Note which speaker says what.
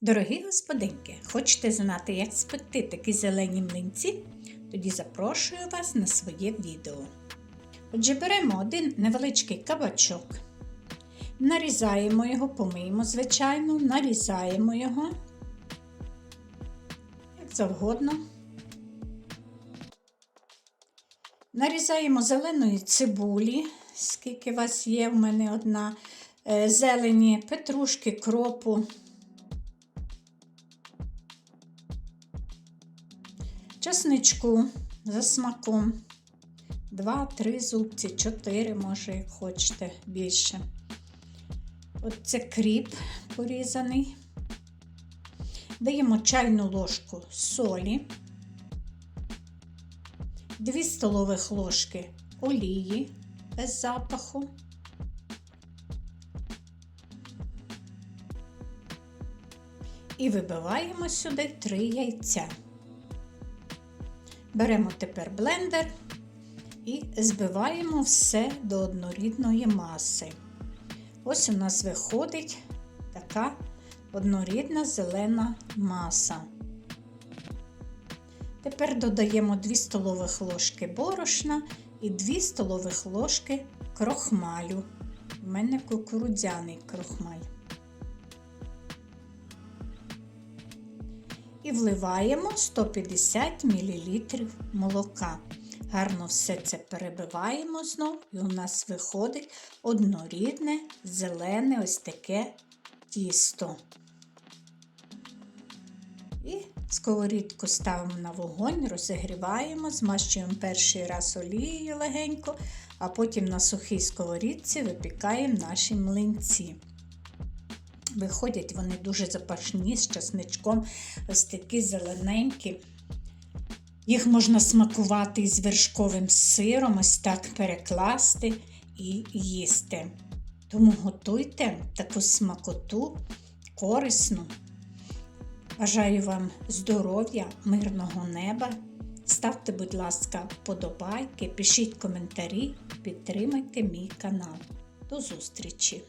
Speaker 1: Дорогі господинки, хочете знати, як спекти такі зелені млинці? Тоді запрошую вас на своє відео. Отже, беремо один невеличкий кабачок, нарізаємо його, помиємо, звичайно, нарізаємо його, як завгодно. Нарізаємо зеленої цибулі, скільки у вас є, в мене одна, е, зелені, петрушки, кропу. Часничку за смаком. Два-три зубці, чотири, може, як хочете більше. От це кріп порізаний. Даємо чайну ложку солі, 2 столових ложки олії без запаху. І вибиваємо сюди 3 яйця. Беремо тепер блендер і збиваємо все до однорідної маси. Ось у нас виходить така однорідна зелена маса. Тепер додаємо 2 столових ложки борошна і 2 столових ложки крохмалю. У мене кукурудзяний крохмаль. І вливаємо 150 мл молока. Гарно все це перебиваємо знов, і у нас виходить однорідне, зелене ось таке тісто. І сковорідку ставимо на вогонь, розігріваємо, змащуємо перший раз олією легенько, а потім на сухій сковорідці випікаємо наші млинці. Виходять вони дуже запашні з часничком, ось такі зелененькі. Їх можна смакувати з вершковим сиром, ось так перекласти і їсти. Тому готуйте таку смакоту корисну. Бажаю вам здоров'я, мирного неба. Ставте, будь ласка, вподобайки, пишіть коментарі, підтримайте мій канал. До зустрічі!